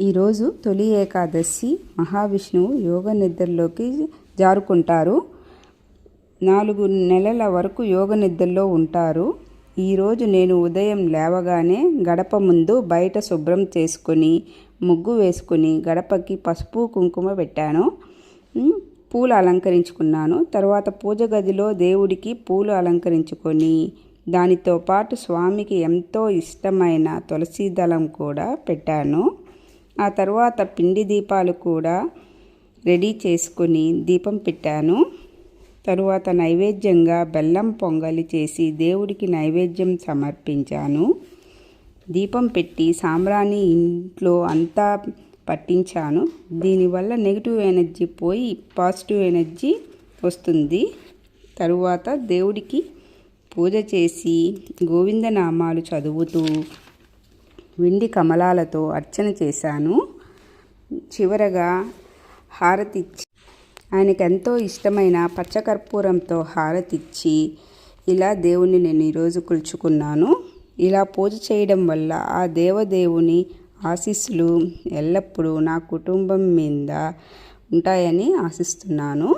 ఈరోజు తొలి ఏకాదశి మహావిష్ణువు యోగ నిద్రలోకి జారుకుంటారు. నాలుగు నెలల వరకు యోగ నిద్రలో ఉంటారు. ఈరోజు నేను ఉదయం లేవగానే గడప ముందు బయట శుభ్రం చేసుకొని ముగ్గు వేసుకుని గడపకి పసుపు కుంకుమ పెట్టాను. పూలు అలంకరించుకున్నాను. తర్వాత పూజ గదిలో దేవుడికి పూలు అలంకరించుకొని దానితో పాటు స్వామికి ఎంతో ఇష్టమైన తులసీ దళం కూడా పెట్టాను. ఆ తర్వాత పిండి దీపాలు కూడా రెడీ చేసుకుని దీపం పెట్టాను. తరువాత నైవేద్యంగా బెల్లం పొంగలి చేసి దేవుడికి నైవేద్యం సమర్పించాను. దీపం పెట్టి సాంబ్రాణి ఇంట్లో అంతా పట్టించాను. దీనివల్ల నెగిటివ్ ఎనర్జీ పోయి పాజిటివ్ ఎనర్జీ వస్తుంది. తరువాత దేవుడికి పూజ చేసి గోవిందనామాలు చదువుతూ వెండి కమలాలతో అర్చన చేశాను. చివరగా హారతిచ్చి ఆయనకు ఎంతో ఇష్టమైన పచ్చకర్పూరంతో హారతిచ్చి ఇలా దేవుణ్ణి నేను ఈరోజు కొలుచుకున్నాను. ఇలా పూజ చేయడం వల్ల ఆ దేవదేవుని ఆశీస్సులు ఎల్లప్పుడూ నా కుటుంబం మీద ఉంటాయని ఆశిస్తున్నాను.